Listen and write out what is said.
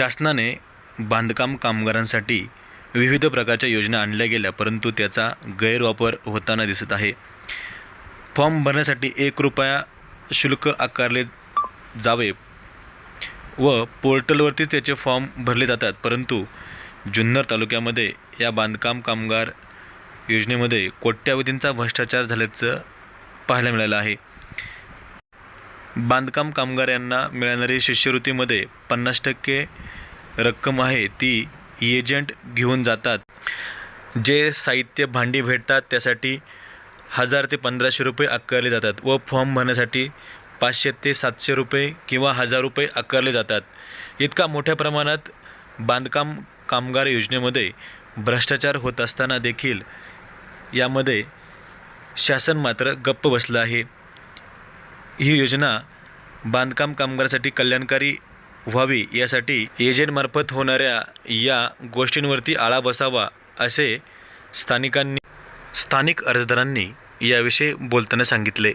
शासनाने बांधकाम कामगारांसाठी विविध प्रकारच्या योजना आणल्या गेल्या परंतु त्याचा गैरवापर होताना दिसत आहे. फॉर्म भरण्यासाठी एक रुपया शुल्क आकारले जावे व पोर्टलवरतीच त्याचे फॉर्म भरले जातात परंतु जुन्नर तालुक्यामध्ये या बांधकाम कामगार योजनेमध्ये कोट्यावधींचा भ्रष्टाचार झाल्याचं पाहायला मिळालं आहे. बांधकाम कामगार यांना मिळणारी शिष्यवृत्तीमध्ये पन्नास टक्के रक्कम आहे ती एजंट घेऊन जातात. जे साहित्य भांडी भेटतात त्यासाठी हजार ते पंधराशे रुपये आकारले जातात व फॉर्म भरण्यासाठी पाचशे ते सातशे रुपये किंवा हजार रुपये आकारले जातात. इतका मोठ्या प्रमाणात बांधकाम कामगार योजनेमध्ये भ्रष्टाचार होत असताना देखील यामध्ये शासन मात्र गप्प बसलं आहे. ही योजना बांधकाम कामगारासाठी कल्याणकारी व्हावी यासाठी एजंटमार्फत होणाऱ्या या गोष्टींवरती आळा बसावा असे स्थानिकांनी स्थानिक अर्जदारांनी याविषयी बोलताना सांगितले.